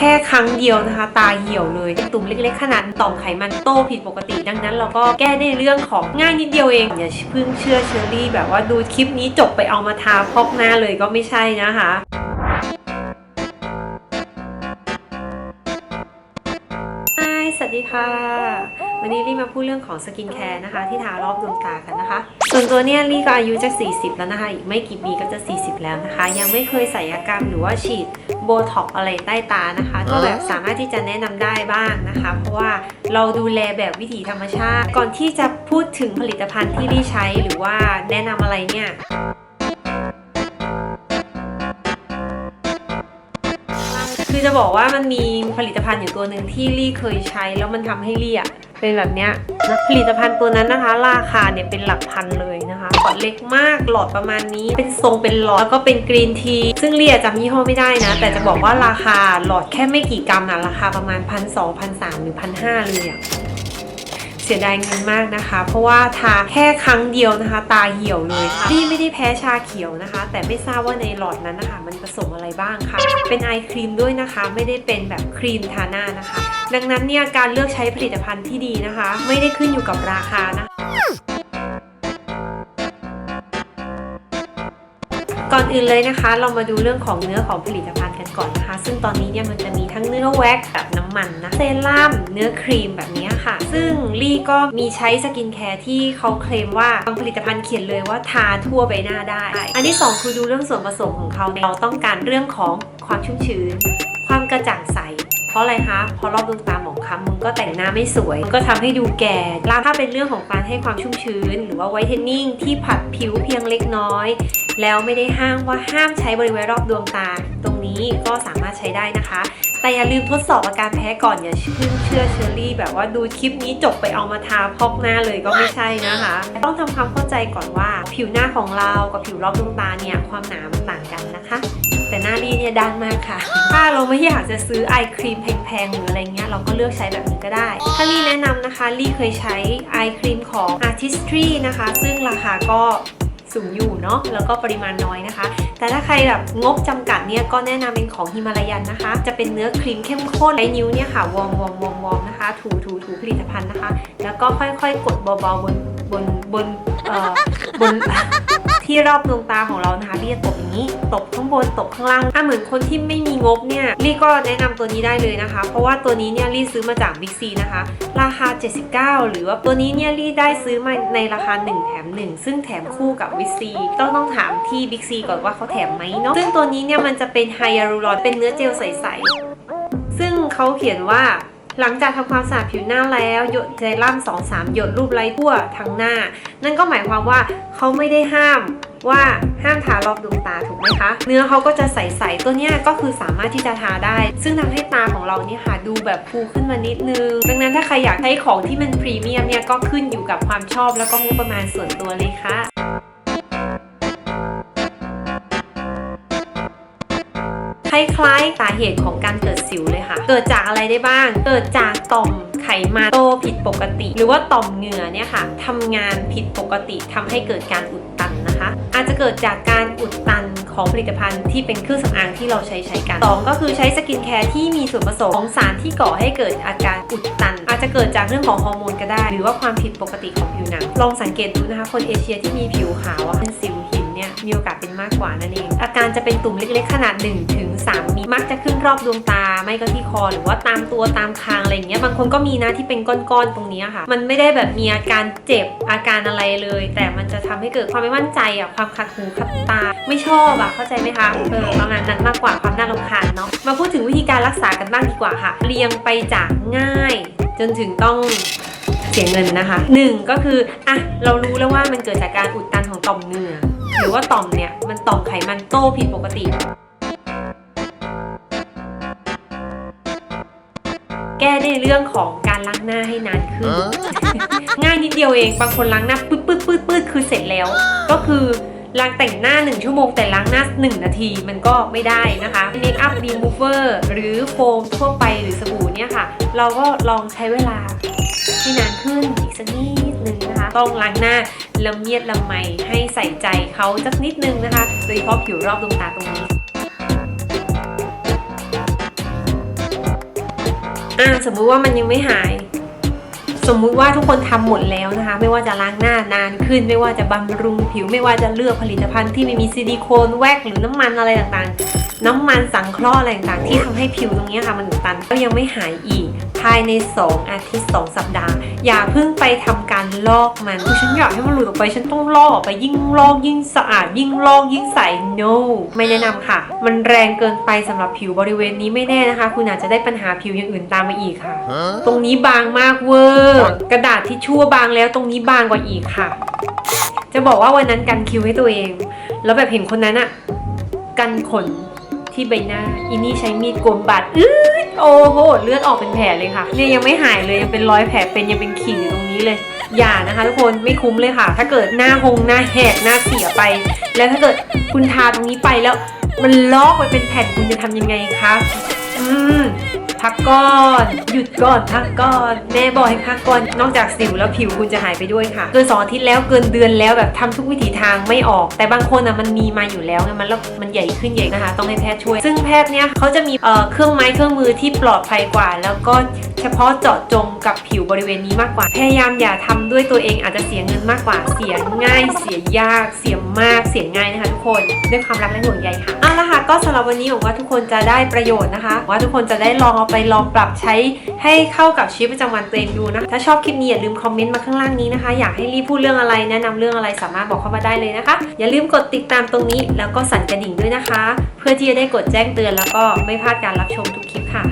แค่ครั้งเดียวนะคะ ตาเหี่ยวเลยตุ่มเล็กๆขนาดต่อมไขมันโตผิดปกติ ดังนั้น เราก็แก้ได้เรื่องของง่ายนิดเดียวเองอย่าเพิ่งเชื่อเชอรี่ แบบว่าดูคลิปนี้จบไปเอามาทาพอกหน้าเลยก็ไม่ใช่นะคะฮายสวัสดีค่ะ วันนี้ลี่มาพูดเรื่องของสกินแคร์นะคะ ที่ทารอบดวงตากันนะคะ ส่วนตัวเนี้ยลี่ก็อายุจะ 40 แล้วนะคะ อีกไม่กี่ปีก็จะ 40 แล้วนะคะ ยังไม่เคยศัลยกรรมหรือว่าฉีดโบท็อกอะไรใต้ตานะคะ ก็แบบสามารถที่จะแนะนำได้บ้างนะคะ เพราะว่าเราดูแลแบบวิถีธรรมชาติ ก่อนที่จะพูดถึงผลิตภัณฑ์ที่ลี่ใช้หรือว่าแนะนำอะไรเนี่ยคือจะบอกว่ามันมีผลิตภัณฑ์อยู่ตัวหนึ่งที่ลี่เคยใช้แล้วมันทำให้ลี่อะ เป็นแบบเนี้ยนะผลิตภัณฑ์ตัวนั้นนะคะ ราคาเนี่ยเป็นหลักพันเลยนะคะหลอดเล็กมากหลอดประมาณนี้ เป็นทรงเป็นหลอดแล้วก็เป็นกรีนที ซึ่งลี่อะจำยี่ห้อไม่ได้นะ แต่จะบอกว่าราคาหลอดแค่ไม่กี่กรัมนะราคาประมาณพันสองพันสามหรือพันห้าเลยอะเสียดายเงินมากนะคะ เพราะว่าทาแค่ครั้งเดียวนะคะ ตาเหี่ยวเลยค่ะนี่ไม่ได้แพ้ชาเขียวนะคะ แต่ไม่ทราบว่าในหลอดนั้นนะคะมันผสมอะไรบ้างค่ะ เป็นไอครีมด้วยนะคะ ไม่ได้เป็นแบบครีมทาหน้านะคะ ดังนั้นเนี่ยการเลือกใช้ผลิตภัณฑ์ที่ดีนะคะ ไม่ได้ขึ้นอยู่กับราคานะก่อนอื่นเลยนะคะ เรามาดูเรื่องของเนื้อของผลิตภัณฑ์กันก่อนนะคะ ซึ่งตอนนี้เนี่ยมันจะมีทั้งเนื้อแว็กซ์แบบน้ำมันนะเซรั่มเนื้อครีมแบบนี้ค่ะ ซึ่งลี่ก็มีใช้สกินแคร์ที่เขาเคลมว่าบางผลิตภัณฑ์เขียนเลยว่าทาทั่วใบหน้าได้ อันที่สองคือดูเรื่องส่วนผสมของเขาเราต้องการเรื่องของความชุ่มชื้น ความกระจ่างใส ราะอะไรคะเพราะรอบดวงตาหมองคล้ำมันก็แต่งหน้าไม่สวยมันก็ทำให้ดูแก่แลวถ้าเป็นเรื่องของการให้ความชุ่มชื้น หรือว่าไวท์เทนนิ่งที่ผัดผิวเพียงเล็กน้อย แล้วไม่ได้ห้ามว่าห้ามใช้บริเวณรอบดวงตา ตรงนี้ก็สามารถใช้ได้นะคะ แต่อย่าลืมทดสอบอาการแพ้ก่อนอย่าเพิ่งเชื่อเชอรี่ แบบว่าดูคลิปนี้จบไปเอามาทาพอกหน้าเลยก็ไม่ใช่นะคะ ต้องทำความเข้าใจก่อนว่า ผิวหน้าของเรากับผิวรอบดวงตาเนี่ยความหนามันต่างกันนะคะ น้าลีเนี่ยด้านมากค่ะ ถ้าเราไม่อยากจะซื้อไอครีมแพงๆ หรืออะไรเงี้ยเราก็เลือกใช้แบบนี้ก็ได้ ถ้าลี่แนะนำนะคะลีเคยใช้ไอครีมของ Artistry นะคะ ซึ่งราคาก็สูงอยู่เนาะแล้วก็ปริมาณน้อยนะคะ แต่ถ้าใครแบบงบจำกัดเนี่ยก็แนะนำเป็นของฮิมาลายันนะคะ จะเป็นเนื้อครีมเข้มข้นใช้นิ้วเนี่ยค่ะวอร์มวอร์มวอร์มวอร์มนะคะ ถูถูถูผลิตภัณฑ์นะคะ แล้วก็ค่อยๆ กดเบาๆบนบนบนเอ่อบนที่รอบดวงตาของเรานะคะ ลี่จะตบอย่างนี้ ตบข้างบนตบข้างล่างถ้าเหมือนคนที่ไม่มีงบเนี่ยลี่ก็แนะนำตัวนี้ได้เลยนะคะ เพราะว่าตัวนี้เนี่ยลี่ซื้อมาจากบิ๊กซีนะคะ ราคา 79 หรือว่าตัวนี้เนี่ยลี่ได้ซื้อมาในราคา 1 แถม 1 ซึ่งแถมคู่กับบิ๊กซีต้องต้องถามที่บิ๊กซีก่อนว่าเขาแถมไหมเนาะซึ่งตัวนี้เนี่ยมันจะเป็นไฮยาลูรอนเป็นเนื้อเจลใสๆซึ่งเขาเขียนว่าหลังจากทำความสะอาดผิวหน้าแล้วหยดเซรั่ม2-3หยดรูปไร้ทั่วทั้งหน้า นั่นก็หมายความว่าเขาไม่ได้ห้าม ว่าห้ามทารอบดวงตาถูกไหมคะ เนื้อเขาก็จะใสๆตัวเนี้ยก็คือสามารถที่จะทาได้ ซึ่งทำให้ตาของเราเนี่ยค่ะดูแบบฟูขึ้นมานิดนึง ดังนั้นถ้าใครอยากใช้ของที่มันพรีเมียมเนี่ยก็ขึ้นอยู่กับความชอบแล้วก็งบประมาณส่วนตัวเลยค่ะคล้ายๆสาเหตุของการเกิดสิวเลยค่ะ เกิดจากอะไรได้บ้าง เกิดจากต่อมไขมันโตผิดปกติ หรือว่าต่อมเหงื่อเนี่ยค่ะทำงานผิดปกติทำให้เกิดการอุด เกิดจากการอุดตันของผลิตภัณฑ์ที่เป็นเครื่องสำอางที่เราใช้ใช้กันสองก็คือใช้สกินแคร์ที่มีส่วนผสมของสารที่ก่อให้เกิดอาการอุดตัน อาจจะเกิดจากเรื่องของฮอร์โมนก็ได้ หรือว่าความผิดปกติของผิวหนังลองสังเกตดูนะคะคนเอเชียที่มีผิวขาวเป็นสิวหิน เนี่ยมีโอกาสเป็นมากกว่านั่นเอง อาการจะเป็นตุ่มเล็กๆ ขนาด1ถึง3มิลมักจะขึ้นรอบดวงตา ไม่ก็ที่คอหรือว่าตามตัวตามคางอะไรอย่างเงี้ยบางคนก็มีนะที่เป็นก้อนๆตรงนี้ค่ะ มันไม่ได้แบบมีอาการเจ็บอาการอะไรเลย แต่มันจะทำให้เกิดความไม่มั่นใจอะความขัดหูขัดตา ไม่ชอบอะเข้าใจไหมคะเออประมาณนั้นมากกว่าความน่ารำคาญเนาะมาพูดถึงวิธีการรักษากันบ้างดีกว่าค่ะเรียงไปจากง่าย จนถึงต้องเสียเงินนะคะหนึ่งก็คืออะเรารู้แล้วว่ามันเกิดจากการอุดตันของต่อมเหงื่อ หรือว่าต่อมเนี่ยมันต่อมไขมันโตผิดปกติ แก้ในเรื่องของการล้างหน้าให้นานขึ้น ง่ายนิดเดียวเอง บางคนล้างหน้าปืดปืดปืดปืดคือเสร็จแล้ว ก็คือล้างแต่งหน้า 1 ชั่วโมงแต่ล้างหน้า 1 นาทีมันก็ไม่ได้นะคะเมคอัพรีมูเวอร์หรือโฟมทั่วไปหรือสบู่เนี่ยค่ะ เราก็ลองใช้เวลาให้นานขึ้นอีกสักนิดนึงนะคะ ต้องล้างหน้าละเมียดละไมให้ใส่ใจเขาสักนิดนึงนะคะโดยเฉพาะผิวรอบดวงตาตรงนี้อ่าสมมุติว่ามันยังไม่หาย สมมุติว่าทุกคนทำหมดแล้วนะคะ ไม่ว่าจะล้างหน้านานขึ้น ไม่ว่าจะบำรุงผิว ไม่ว่าจะเลือกผลิตภัณฑ์ที่ไม่มีซิลิโคนแวกหรือน้ำมันอะไรต่างๆ น้ำมันสังเคราะห์อะไรต่างๆที่ทำให้ผิวตรงนี้ค่ะมันตันก็ยังไม่หายอีก ภายใน 2 อาทิตย์ 2 สัปดาห์ อย่าเพิ่งไปทำการลอกมันอุ๊ยฉันอยากให้มันหลุดออกไปฉันต้องลอกออกไปยิ่งลอกยิ่งสะอาด ยิ่งลอกยิ่งใส no ไม่แนะนำค่ะ มันแรงเกินไปสำหรับผิวบริเวณนี้ไม่แน่นะคะ คุณอาจจะได้ปัญหาผิวอย่างอื่นตามมาอีกค่ะ ตรงนี้บางมากเวอร์กระดาษที่ชั่วบางแล้วตรงนี้บางกว่าอีกค่ะ จะบอกว่าวันนั้นกันคิ้วให้ตัวเอง แล้วแบบเห็นคนนั้นอะกันขน ที่ใบหน้าอีนี่ใช้มีดโกนบาดอื้อโอ้โห เลือดออกเป็นแผลเลยค่ะ เนี่ยยังไม่หายเลยยังเป็นรอยแผลเป็นยังเป็นขีดอยู่ตรงนี้เลย อย่านะคะ ทุกคนไม่คุ้มเลยค่ะ ถ้าเกิดหน้าหงหน้าแหกหน้าเสียไป แล้วถ้าเกิดคุณทาตรงนี้ไปแล้ว มันลอกไปเป็นแผ่นคุณจะทำยังไงคะอืม พักก่อน หยุดก่อนพักก่อน แม่บอกให้พักก่อน นอกจากสิวแล้วผิวคุณจะหายไปด้วยค่ะ เกินสองอาทิตย์แล้วเกินเดือนแล้วแบบทำทุกวิถีทางไม่ออก แต่บางคนอะมันมีมาอยู่แล้วไงมันแล้วมันใหญ่ขึ้นใหญ่นะคะ ต้องให้แพทย์ช่วย ซึ่งแพทย์เนี้ยเขาจะมีเอ่อเครื่องไม้เครื่องมือที่ปลอดภัยกว่า แล้วก็เฉพาะเจาะจงกับผิวบริเวณนี้มากกว่า พยายามอย่าทำด้วยตัวเองอาจจะเสียเงินมากกว่า เสียง่าย เสียยาก เสียมาก เสียง่ายนะคะทุกคน ด้วยความรักและห่วงใยค่ะ เอาละค่ะ ก็สำหรับวันนี้หวังว่าทุกคนจะได้ประโยชน์นะคะหวังว่าทุกคนจะได้ลองเอาไปลองปรับใช้ให้เข้ากับชีวิตประจำวันตัวเองดูนะถ้าชอบคลิปนี้อย่าลืมคอมเมนต์มาข้างล่างนี้นะคะ อยากให้รีพูดเรื่องอะไรแนะนำเรื่องอะไรสามารถบอกเข้ามาได้เลยนะคะ อย่าลืมกดติดตามตรงนี้ แล้วก็สั่นกระดิ่งด้วยนะคะ เพื่อที่จะได้กดแจ้งเตือนแล้วก็ไม่พลาดการรับชมทุกคลิปค่ะ